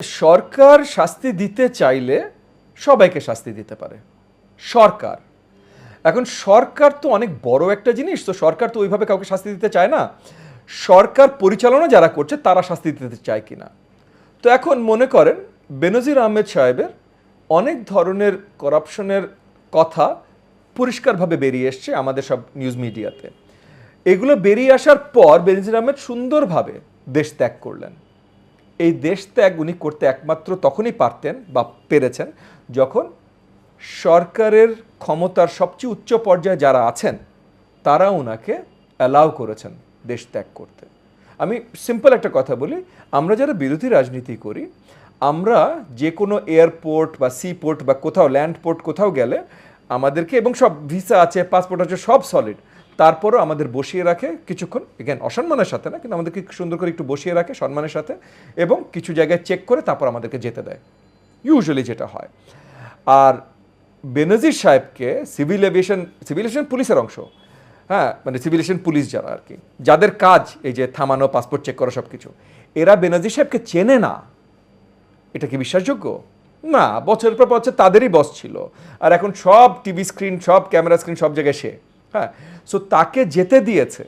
সরকার শাস্তি দিতে চাইলে সবাইকে শাস্তি দিতে পারে। সরকার। এখন সরকার তো অনেক বড় একটা জিনিস, তো সরকার তো ওইভাবে কাউকে শাস্তি দিতে চায় না। সরকার পরিচালনা যারা করছে, তারা শাস্তি দিতে চায় কিনা? তো এখন মনে করেন, বেনজির আহমেদ সাহেবের অনেক ধরনের করাপশনের কথা পরিষ্কারভাবে বেরিয়ে এসছে আমাদের সব নিউজ মিডিয়াতে। এগুলো বেরিয়ে আসার পর বেনজির আহমেদ সুন্দরভাবে দেশ ত্যাগ করলেন। এই দেশ ত্যাগ উনি করতে একমাত্র তখনই পারতেন বা পেরেছেন যখন সরকারের ক্ষমতার সবচেয়ে উচ্চ পর্যায়ে যারা আছেন, তারা ওনাকে অ্যালাউ করেছেন দেশ ত্যাগ করতে। আমি সিম্পল একটা কথা বলি, আমরা যারা বিরোধী রাজনীতি করি, আমরা যে কোনো এয়ারপোর্ট বা সি পোর্ট বা কোথাও ল্যান্ড পোর্ট কোথাও গেলে আমাদেরকে এবং সব ভিসা আছে পাসপোর্ট আছে, সব সলিড তারপরও আমাদের বসিয়ে রাখে কিছুক্ষণ। এগেন অসম্মানের সাথে না, কিন্তু আমাদেরকে সুন্দর করে একটু বসিয়ে রাখে সম্মানের সাথে এবং কিছু জায়গায় চেক করে তারপর আমাদেরকে যেতে দেয়। ইউজুয়ালি যেটা হয়। আর বেনজির সাহেবকে সিভিল এভিয়েশন সিভিল এভিয়েশন পুলিশের অংশ। হ্যাঁ মানে সিভিল এভিয়েশন পুলিশ যারা আর কি, যাদের কাজ এই যে থামানো পাসপোর্ট চেক করা সব কিছু এরা বেনজির সাহেবকে চেনে না। এটা কি বিশ্বাসযোগ্য? না, বছরের পর বছর তাদেরই বস ছিল। আর এখন সব টিভি স্ক্রিন সব ক্যামেরা স্ক্রিন সব জায়গায় সে। হ্যাঁ সো তাকে যেতে দিয়েছে,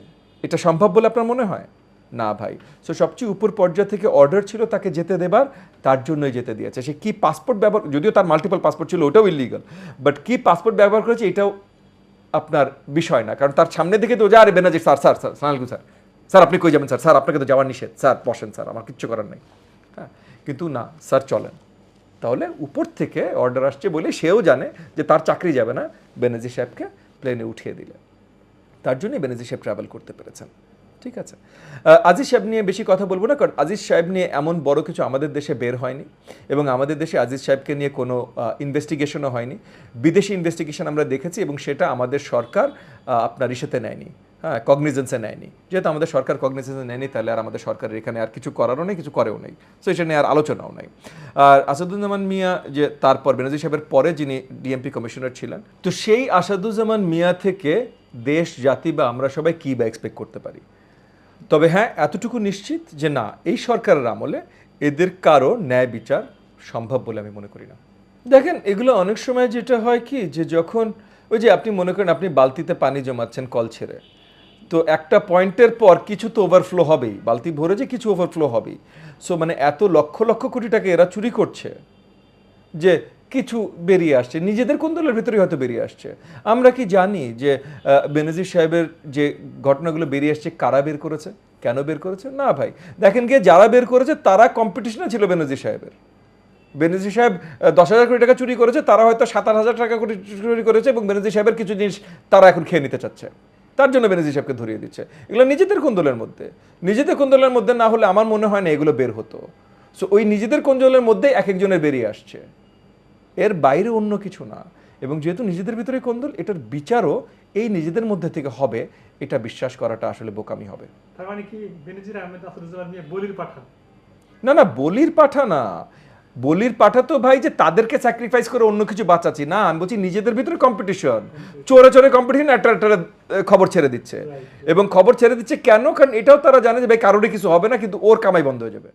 এটা সম্ভব বলে আপনার মনে হয়? না ভাই সো সবচেয়ে উপর পর্যায় থেকে অর্ডার ছিল তাকে যেতে দেবার, তার জন্যই যেতে দিয়েছে। সে কি পাসপোর্ট ব্যবহার, যদিও তার মাল্টিপল পাসপোর্ট ছিল, ওটাও ইলিগাল বাট কি পাসপোর্ট ব্যবহার করেছে এটাও আপনার বিষয় না, কারণ তার সামনে দিকে তো যা আরে বেনাজি স্যার স্যার স্যার, সালামু স্যার। স্যার, আপনি কই যাবেন, স্যার? স্যার, আপনাকে তো যাওয়ার নিষেধ, স্যার, বসেন, স্যার, আমার কিচ্ছু করার নেই। হ্যাঁ কিন্তু না, স্যার, চলেন। তাহলে উপর থেকে অর্ডার আসছে বলে সেও জানে যে তার চাকরি যাবে না বেনাজি সাহেবকে প্লেনে উঠিয়ে দিলে তার জন্যই বেনাজি সাহেব ট্রাভেল করতে পেরেছেন। ঠিক আছে? আজিজ সাহেব নিয়ে বেশি কথা বলব না, কারণ আজিজ সাহেব নিয়ে এমন বড় কিছু আমাদের দেশে বের হয়নি এবং আমাদের দেশে আজিজ সাহেবকে নিয়ে কোনো ইনভেস্টিগেশনও হয়নি। বিদেশি ইনভেস্টিগেশন আমরা দেখেছি এবং সেটা আমাদের সরকার আপনার ইসেতে নেয়নি। হ্যাঁ কগনিজেন্সে নেয়নি। যেহেতু আমাদের সরকার কগনিজেন্সে নেয়নি, তাহলে আর আমাদের সরকারের এখানে আর কিছু করারও নেই, কিছু করেও নেই। সো এটা নিয়ে আর আলোচনাও নেই। আর আসাদুজ্জামান মিয়া যে তারপর বেনজির সাহেবের পরে যিনি ডিএমপি কমিশনার ছিলেন, তো সেই আসাদুজ্জামান মিয়া থেকে দেশ, জাতি বা আমরা সবাই কী বা এক্সপেক্ট করতে পারি? তবে হ্যাঁ এতটুকু নিশ্চিত যে না, এই সরকারের আমলে এদের কারও ন্যায় বিচার সম্ভব বলে আমি মনে করি না। দেখেন, এগুলো অনেক সময় যেটা হয় কি, যে যখন ওই যে আপনি মনে করেন, আপনি বালতিতে পানি জমাচ্ছেন কল ছেড়ে তো একটা পয়েন্টের পর কিছু তো ওভারফ্লো হবেই। বালতি ভরে যে কিছু ওভারফ্লো হবেই। সো মানে এত লক্ষ লক্ষ কোটি টাকা এরা চুরি করছে যে কিছু বেরিয়ে আসছে। নিজেদের কোন্দলের ভিতরে হয়তো বেরিয়ে আসছে। আমরা কি জানি যে বেনজির সাহেবের যে ঘটনাগুলো বেরিয়ে আসছে, কারা বের করেছে? কেন বের করেছে? না ভাই। দেখেন গিয়ে যারা বের করেছে, তারা কম্পিটিশনে ছিল বেনজির সাহেবের। বেনজির সাহেব দশ হাজার কোটি টাকা চুরি করেছে, তারা হয়তো সাতাশ হাজার টাকা কোটি চুরি করেছে এবং বেনজির সাহেবের কিছু জিনিস তারা এখন খেয়ে নিতে চাচ্ছে। তার জন্য বেনজির সাহেবকে ধরিয়ে দিচ্ছে। এগুলো নিজেদের কোন্দলের মধ্যে। নিজেদের কোন্দলের মধ্যে না হলে আমার মনে হয় না এগুলো বের হতো। সো ওই নিজেদের কোন্দলের মধ্যে এক একজনের বেরিয়ে আসছে। এর বাইরে অন্য কিছু না। এবং যেহেতু নিজেদের ভিতরে কোন্দল এটার বিচারও এই নিজেদের মধ্যে থেকে হবে এটা বিশ্বাস করাটা আসলে বোকামি হবে। তার মানে কি বেনজির আহমেদ আসাদুজ্জামান নিয়ে বলির পাঠান না না বলির পাঠা না। বলির পাঠা তো ভাই যে তাদেরকে স্যাক্রিফাইস করে অন্য কিছু বাঁচাচ্ছি। না আমি বলছি নিজেদের ভিতরে কম্পিটিশন চোরে চোরে কম্পিটিশন একটা একটা খবর ছেড়ে দিচ্ছে। এবং খবর ছেড়ে দিচ্ছে কেন? কারণ এটাও তারা জানে যে ভাই কারোরই কিছু হবে না কিন্তু ওর কামাই বন্ধ হয়ে যাবে।